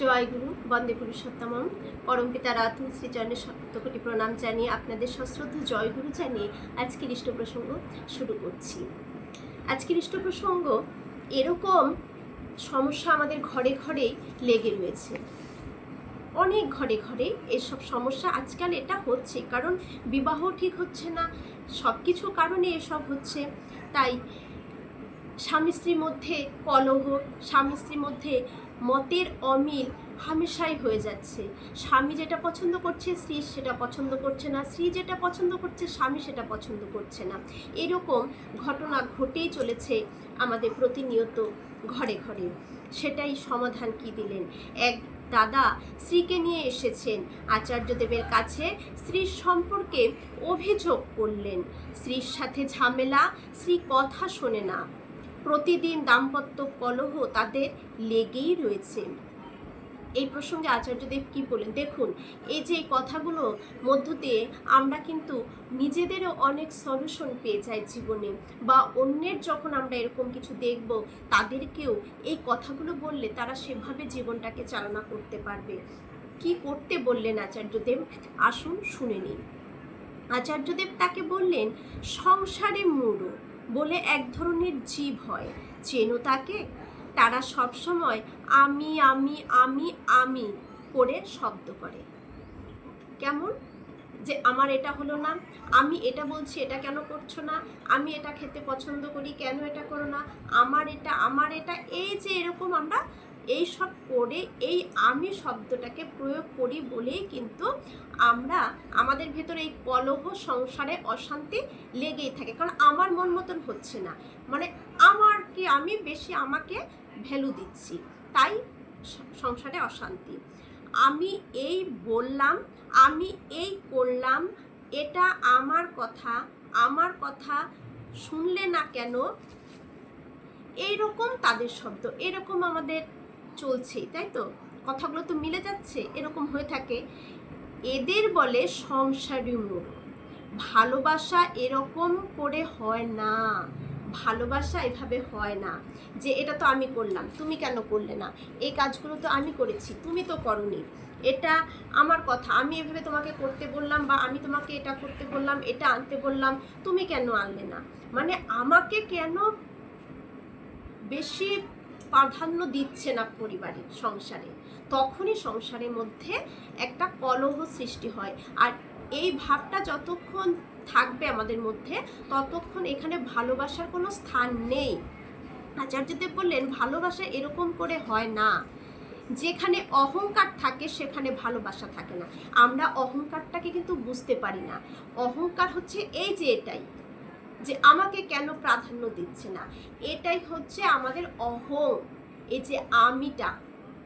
জয় গুরু বন্দে পুরুষোত্তম পরমপিতা রাতুল শ্রীচরণের সপ্তকোটি প্রণাম জানিয়ে আপনাদের সশ্রদ্ধ জয় গুরু জানিয়ে আজকের ইষ্ট প্রসঙ্গ শুরু করছি। আজকের ইষ্ট প্রসঙ্গ এরকম সমস্যা আমাদের ঘরে ঘরেই লেগে রয়েছে। অনেক ঘরে ঘরে এসব সমস্যা আজকাল এটা হচ্ছে, কারণ বিবাহ ঠিক হচ্ছে না সব কিছু কারণে এসব হচ্ছে। তাই স্বামী স্ত্রীর মধ্যে কলহ স্বামী স্ত্রীর মধ্যে মতের অমিল হামেশাই হয়ে যাচ্ছে। স্বামী যেটা পছন্দ করছে স্ত্রী সেটা পছন্দ করছে না। স্ত্রী যেটা পছন্দ করছে, স্বামী সেটা পছন্দ করছে না। এরকম ঘটনা ঘটেই চলেছে আমাদের প্রতিনিয়ত ঘরে ঘরে। সেটাই সমাধান কি দিলেন? এক দাদা স্ত্রীকে নিয়ে এসেছেন আচার্যদেবের কাছে। স্ত্রীর সম্পর্কে অভিযোগ করলেন। স্ত্রীর সাথে ঝামেলা, স্ত্রী কথা শোনে না। প্রতিদিন দাম্পত্য কলহ তাদের লেগেই রয়েছে। এই প্রসঙ্গে আচার্যদেব কি বলেন? দেখুন, এই যে কথাগুলো মধ্য দিয়ে আমরা কিন্তু নিজেদেরও অনেক সলিউশন পেয়ে যাই জীবনে বা অন্যের যখন আমরা এরকম কিছু দেখব, তাদেরকেও এই কথাগুলো বললে তারা সেভাবে জীবনটাকে চালনা করতে পারবে। কি করতে বললেন আচার্যদেব? আসুন শুনে নিন আচার্যদেব তাকে বললেন, সংসারে মূঢ় বলে এক ধরনের জীব হয়। চেনো তাকে? তারা সবসময় আমি আমি আমি আমি করে শব্দ করে। কেমন? যে আমার এটা হলো না, আমি এটা বলছি, এটা কেন করছ না? আমি এটা খেতে পছন্দ করি, কেন এটা করো না? আমার এটা আমার এটা, এই যে এরকম আমরা এই সব করে এই আমি শব্দটাকে প্রয়োগ করি বলেই কিন্তু আমরা আমাদের ভেতরে এই কলহ সংসারে অশান্তি লেগেই থাকে। কারণ আমার মন মতন হচ্ছে না। মানে আমার কি আমি বেশি আমাকে ভ্যালু দিচ্ছি। তাই সংসারে অশান্তি। আমি এই বললাম, আমি এই করলাম, এটা আমার কথা আমার কথা শুনলে না কেন? এইরকম তাদের শব্দ, এরকম আমাদের চলছে তাই তো? কথাগুলো তো মিলে যাচ্ছে, এরকম হয়ে থাকে। এদের বলে সংসারী মূঢ় ভালোবাসা এরকম করে হয় না। ভালোবাসা এভাবে হয় না যে, এটা তো আমি করলাম, তুমি কেন করলে না? এই কাজগুলো তো আমি করেছি, তুমি তো করনি। এটা আমার কথা, আমি এভাবে তোমাকে করতে বললাম বা আমি তোমাকে এটা করতে বললাম, এটা আনতে বললাম, তুমি কেন আনলে না? মানে আমাকে কেন বেশি প্রাধান্য দিচ্ছে না পরিবারে, সংসারে। তখনই সংসারের মধ্যে একটা কলহ সৃষ্টি হয়। আর এই ভাবটা যতক্ষণ থাকবে আমাদের মধ্যে, ততক্ষণ এখানে ভালোবাসার কোনো স্থান নেই। আচার্যদেব বললেন, ভালোবাসা এরকম করে হয় না। যেখানে অহংকার থাকে, সেখানে ভালোবাসা থাকে না। আমরা অহংকারটাকে কিন্তু বুঝতে পারি না। অহংকার হচ্ছে এই যে এটাই। যে আমাকে কেন প্রাধান্য দিচ্ছে না? এটাই হচ্ছে আমাদের অহং। এই যে আমিটা,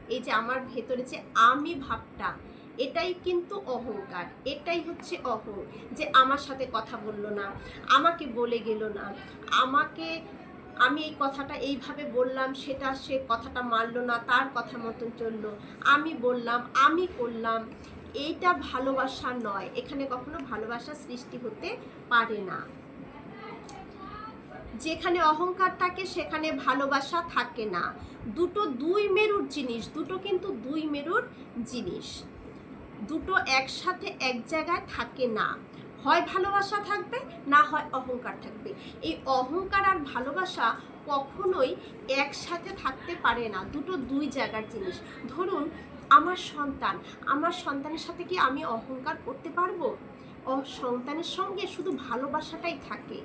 এই যে আমার ভেতরে যে আমি ভাবটা, এটাই কিন্তু অহংকার। এটাই হচ্ছে অহং যে আমার সাথে কথা বলল না, আমাকে বলে গেল না। আমাকে, আমি এই কথাটা এইভাবে বললাম, সেটা সে কথাটা মানলো না, তার কথা মতন চলল। আমি বললাম, আমি করলাম। এইটা ভালোবাসা নয়। এখানে কখনো ভালোবাসা সৃষ্টি হতে পারে না। যেখানে অহংকার থাকে, সেখানে ভালোবাসা থাকে না। দুটো দুই মেরুর জিনিস, দুটো কিন্তু দুই মেরুর জিনিস। দুটো একসাথে এক জায়গায় থাকে না। হয় ভালোবাসা থাকবে, না হয় অহংকার থাকবে। এই অহংকার আর ভালোবাসা কখনোই একসাথে থাকতে পারে না। দুটো দুই জায়গার জিনিস। ধরুন, আমার সন্তান, আমার সন্তানের সাথে কি আমি অহংকার করতে পারব? সন্তানের সঙ্গে শুধু ভালোবাসাটাই থাকে।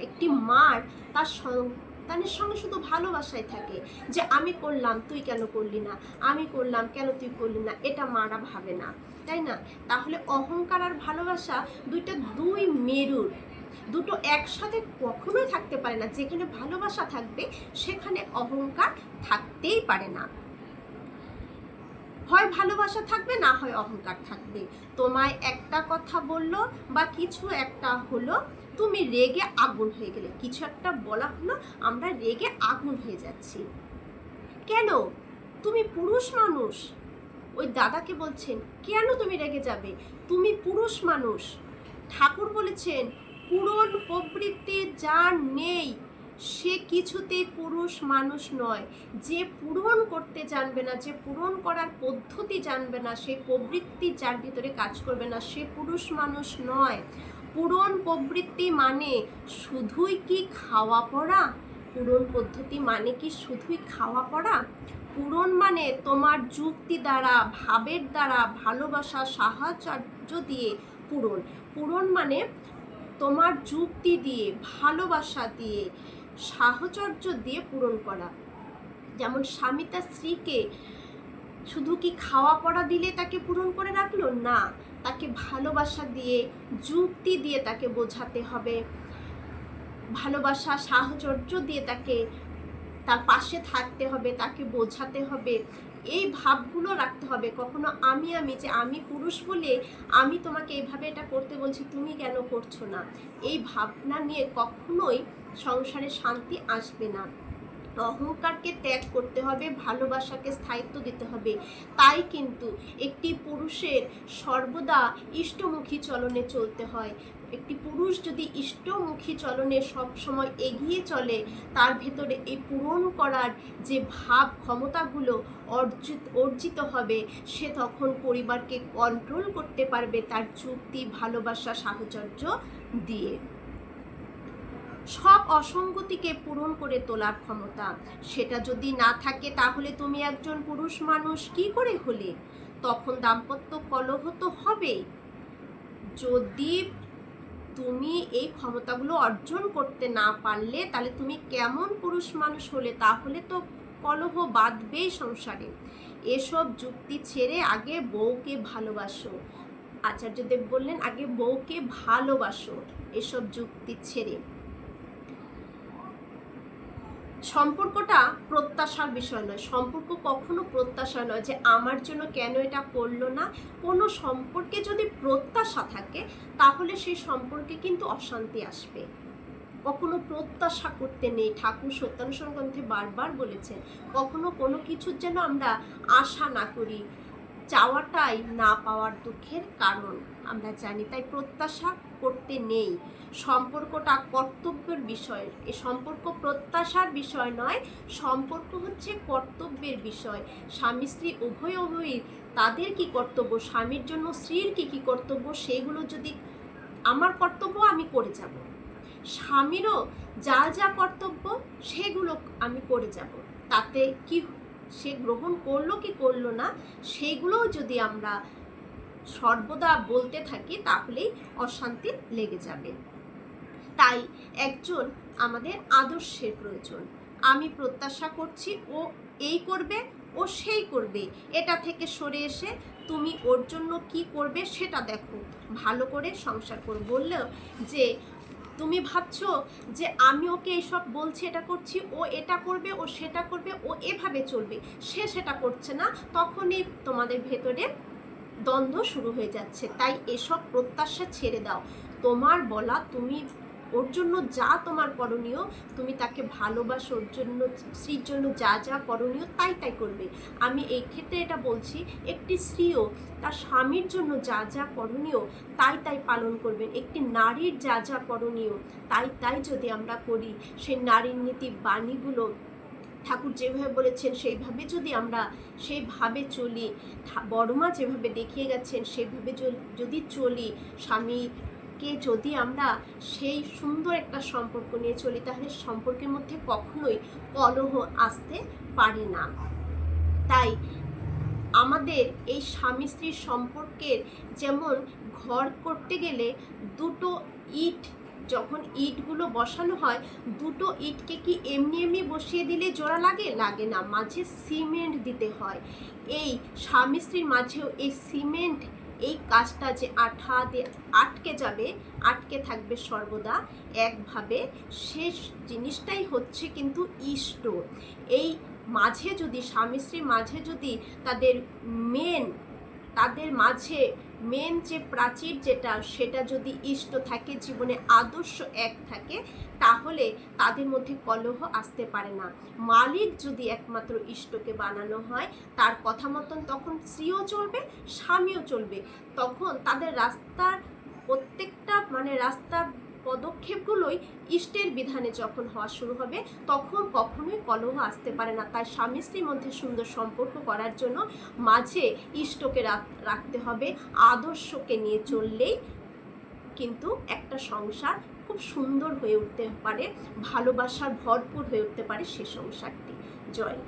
একটি মার তার সন্তানের সঙ্গে শুধু ভালোবাসাই থাকে যে, আমি করলাম, তুই কেন করলি না? আমি করলাম, কেন তুই করলি না? এটা মারা ভাবে না, তাই না? তাহলে অহংকার আর ভালোবাসা দুইটা দুই মেরুর, দুটো একসাথে কখনোই থাকতে পারে না। যেখানে ভালোবাসা থাকবে, সেখানে অহংকার থাকতেই পারে না। হয় ভালোবাসা থাকবে, না হয় অহংকার থাকবে। তোমায় একটা কথা বলল বা কিছু একটা হলো, তুমি রেগে আগুন হয়ে গেলে। কিছু একটা বলা হলো, আমরা রেগে আগুন হয়ে যাচ্ছি। কেন? তুমি পুরুষ মানুষ। ওই দাদাকে বলছেন, কেন তুমি রেগে যাবে? তুমি পুরুষ মানুষ। ঠাকুর বলেছেন পূরণ প্রবৃত্তি যার নেই সে কিছুতেই পুরুষ মানুষ নয়। যে পূরণ করতে জানবে না, যে পূরণ করার পদ্ধতি জানবে না সেই প্রবৃত্তি যার ভিতরে কাজ করবে না, সে পুরুষ মানুষ নয়। পূরণ প্রবৃত্তি মানে শুধুই কি খাওয়া পড়া? পূরণ পদ্ধতি মানে কি শুধুই খাওয়া পড়া? পূরণ মানে তোমার যুক্তি দ্বারা, ভাবের দ্বারা, ভালোবাসা, সাহায্য দিয়ে পূরণ। পূরণ মানে তোমার যুক্তি দিয়ে, ভালোবাসা দিয়ে সাহচর্য দিয়ে পূরণ করা। যেমন স্বামী তার স্ত্রীকে শুধু কি খাওয়া পড়া দিলে তাকে পূরণ করে রাখল? না, তাকে ভালোবাসা দিয়ে, যুক্তি দিয়ে তাকে বোঝাতে হবে। ভালোবাসা, সাহচর্য দিয়ে তাকে তার পাশে থাকতে হবে, তাকে বোঝাতে হবে। এই ভাবগুলো রাখতে হবে। কখনো আমি আমি যে আমি পুরুষ বলে আমি তোমাকে এইভাবে এটা করতে বলছি, তুমি কেন করছ না? এই ভাবনা নিয়ে কখনোই সংসারে শান্তি আসবে না। অহংকারকে ত্যাগ করতে হবে, ভালোবাসাকে স্থায়িত্ব দিতে হবে। তাই কিন্তু একটি পুরুষের সর্বদা ইষ্টমুখী চলনে চলতে হয়। একটি পুরুষ যদি ইষ্টমুখী চলনে সবসময় এগিয়ে চলে, তার ভেতরে এই পূরণ করার যে ভাব ক্ষমতাগুলো অর্জিত অর্জিত হবে, সে তখন পরিবারকে কন্ট্রোল করতে পারবে তার যুক্তি, ভালোবাসা, সাহচর্য দিয়ে। সব অসঙ্গতিকে পূরণ করে তোলার ক্ষমতা। সেটা যদি না থাকে, তাহলে তুমি একজন পুরুষ মানুষ কি করে হলে? তখন দাম্পত্য কলহ তো হবেই। যদি তুমি এই ক্ষমতাগুলো অর্জন করতে না পারলে, তাহলে তুমি কেমন পুরুষ মানুষ হলে? তাহলে তো কলহ বাঁধবেই সংসারে। এসব যুক্তি ছেড়ে আগে বউকে ভালোবাসো। আচার্যদেব বললেন, আগে বউকে ভালোবাসো এসব যুক্তি ছেড়ে। সম্পর্কটা প্রত্যাশার বিষয় নয়। সম্পর্ক কখনো প্রত্যাশা নয় যে আমার জন্য কেন এটা করল না। কোনো সম্পর্কে যদি প্রত্যাশা থাকে, তাহলে সেই সম্পর্কে কিন্তু অশান্তি আসবে। কখনো প্রত্যাশা করতে নেই। ঠাকুর সত্যানুসরণ গ্রন্থে বারবার বলেছেন, কখনো কোনো কিছুর যেন আমরা আশা না করি। চাওয়াটাই না পাওয়ার দুঃখের কারণ, আমরা জানি। তাই প্রত্যাশা করতে নেই। সম্পর্কটা কর্তব্যের বিষয়। এ সম্পর্ক প্রত্যাশার বিষয় নয়, সম্পর্ক হচ্ছে কর্তব্যের বিষয়। স্বামী স্ত্রী উভয় উভয়ই তাদের কি কর্তব্য? স্বামীর জন্য স্ত্রীর কি কি কর্তব্য? সেগুলো যদি আমার কর্তব্য, আমি করে যাব। স্বামীরও যা যা কর্তব্য, সেগুলো আমি করে যাব। তাতে কি সে গ্রহণ করল কি করল না, সেগুলোও যদি আমরা সর্বদা বলতে থাকি তাহলেই অশান্তি লেগে যাবে। তাই একজন আমাদের আদর্শের প্রয়োজন। আমি প্রত্যাশা করছি ও এই করবে, ও সেই করবে। এটা থেকে সরে এসে তুমি ওর জন্য কি করবে সেটা দেখো। ভালো করে সংসার করে। বললেও যে, তুমি ভাবছ যে আমি ওকে এইসব বলছি, এটা করছি, ও এটা করবে, ও সেটা করবে, ও এভাবে চলবে। সে সেটা করছে না, তখনই তোমাদের ভেতরে দ্বন্দ্ব শুরু হয়ে যাচ্ছে। তাই এসব প্রত্যাশা ছেড়ে দাও। তোমার বলা, তুমি ওর জন্য যা তোমার করণীয়, তুমি তাকে ভালোবাসো, ওর জন্য, স্ত্রীর জন্য যা যা করণীয় তাই তাই করবে। আমি এই ক্ষেত্রে এটা বলছি, একটি স্ত্রীও তার স্বামীর জন্য যা যা করণীয় তাই তাই পালন করবেন। একটি নারীর যা যা করণীয় তাই তাই যদি আমরা করি, সেই নারীর নীতি বাণীগুলো ঠাকুর যেভাবে বলেছেন, সেইভাবে যদি আমরা সেইভাবে চলি বড়মা যেভাবে দেখিয়ে গেছেন, সেভাবে যদি চলি, স্বামীকে যদি আমরা সেই সুন্দর একটা সম্পর্ক নিয়ে চলি, তাহলে সম্পর্কের মধ্যে কখনোই কলহ আসতে পারে না। তাই আমাদের এই স্বামী স্ত্রীর সম্পর্কের যেমন ঘর করতে গেলে দুটো ইট যখন ইটগুলো বসানো হয়, দুটো ইটকে কি এমনি এমনি বসিয়ে দিলে জোড়া লাগে? লাগে না, মাঝে সিমেন্ট দিতে হয়। এই স্বামী স্ত্রীর মাঝেও এই সিমেন্ট, এই কাজটা যে আঠা দিয়ে আটকে যাবে, আটকে থাকবে সর্বদা একভাবে, শেষ জিনিসটাই হচ্ছে কিন্তু ইষ্ট। এই মাঝে যদি, স্বামী স্ত্রীর মাঝে যদি তাদের মেন তাদের মাঝে মেন যে প্রাচীর যেটা, সেটা যদি ইষ্ট থাকে, জীবনে আদর্শ এক থাকে, তাহলে তাদের মধ্যে কলহ আসতে পারে না। মালিক যদি একমাত্র ইষ্টকে বানানো হয়, তার কথা মতন তখন স্ত্রীও চলবে, স্বামীও চলবে। তখন তাদের রাস্তার প্রত্যেকটা মানে রাস্তার পদক্ষেপগুলোই ইষ্টের বিধানে যখন হওয়া শুরু হবে, তখন কখনোই কলহ আসতে পারে না। তাই স্বামী স্ত্রীর মধ্যে সুন্দর সম্পর্ক করার জন্য মাঝে ইষ্টকে রাখতে হবে। আদর্শকে নিয়ে চললেই কিন্তু একটা সংসার খুব সুন্দর হয়ে উঠতে পারে ভালোবাসার ভরপুর হয়ে উঠতে পারে সে সংসারটি। জয়